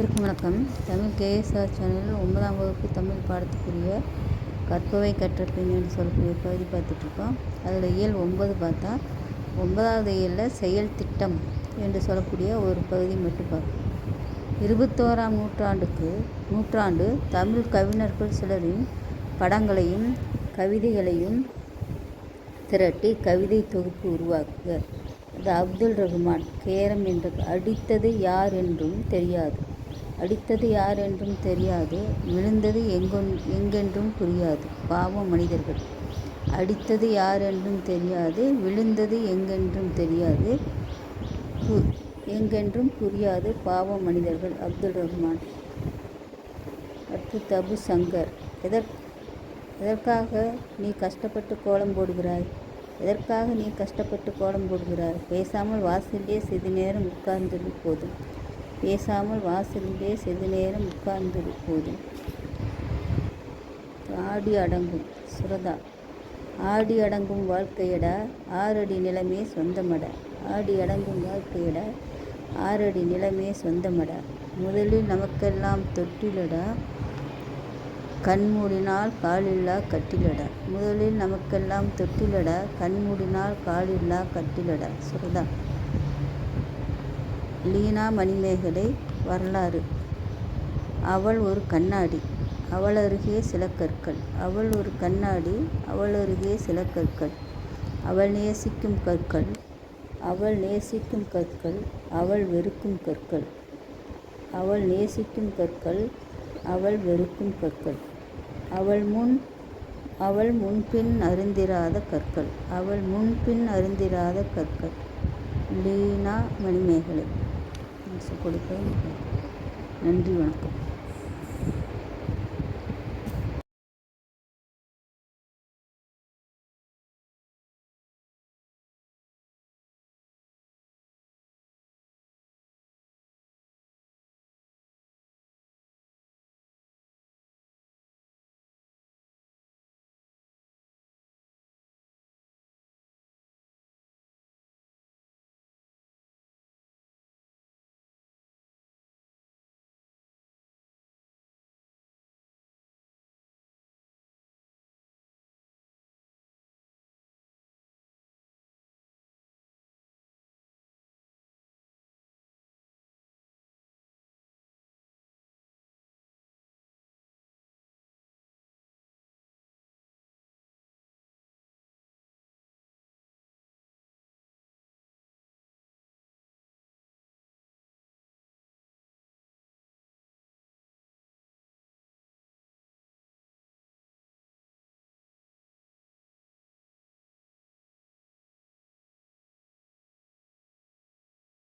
இருக்கும் வணக்கம். தமிழ் கேஎஸ்ஆர் சேனலில் ஒன்பதாம் வகுப்பு தமிழ் பாடத்துக்குரிய கற்பவை கற்ற என்று சொல்லக்கூடிய பகுதி பார்த்துட்ருக்கோம். அதில் இயல் ஒன்பது பார்த்தா ஒன்பதாவது இயலில் செயல் திட்டம் என்று சொல்லக்கூடிய ஒரு பகுதி மட்டும் பார்ப்போம். இருபத்தோராம் நூற்றாண்டுக்கு நூற்றாண்டு தமிழ் கவிஞர்கள் சிலரின் படங்களையும் கவிதைகளையும் திரட்டி கவிதை தொகுப்பு உருவாக்குக. அது அப்துல் ரஹ்மான் கேரம் என்ற அடித்தது யார் என்றும் தெரியாது. அடித்தது யார் என்றும் தெரியாது விழுந்தது எங்கொன் எங்கென்றும் புரியாது. பாவம் மனிதர்கள். அடித்தது யார் என்றும் தெரியாது விழுந்தது எங்கென்றும் தெரியாது பு- எங்கென்றும் புரியாது பாவம் மனிதர்கள். அப்துல் ரஹ்மான். அடுத்து தபு சங்கர். எதற் எதற்காக நீ கஷ்டப்பட்டு கோலம் போடுகிறாய்? எதற்காக நீ கஷ்டப்பட்டு கோலம் போடுகிறாய்? பேசாமல் வாசலிலே சிறிது நேரம் உட்கார்ந்தது போதும் பேசாமல் வாசலிலே சிறிது நேரம் உட்கார்ந்திருப்போது. போதும் ஆடி அடங்கும். சுரதா ஆடி அடங்கும் வாழ்க்கையடா. ஆறடி நிலமே சொந்தமடா. ஆடி அடங்கும் வாழ்க்கையடா. ஆறடி நிலமே சொந்தமடா. முதலில் நமக்கெல்லாம் தொட்டிலடா. கண்மூடினால் காலில்லா கட்டிலடா. முதலில் நமக்கெல்லாம் தொட்டிலடா. கண்மூடினால் காலில்லா கட்டிலடா. சுரதா லீனா மணிமேகலை வரலாறு. அவள் ஒரு கண்ணாடி அவள் அருகே சில கற்கள். அவள் ஒரு கண்ணாடி அவள் அருகே சில கற்கள். அவள் நேசிக்கும் கற்கள் அவள் நேசிக்கும் கற்கள் அவள் வெறுக்கும் கற்கள். அவள் நேசிக்கும் கற்கள் அவள் வெறுக்கும் கற்கள். அவள் முன் அவள் முன்பின் அருந்திராத கற்கள். அவள் முன்பின் அருந்திராத கற்கள். லீனா மணிமேகலை. கொடுக்க. நன்றி வணக்கம்.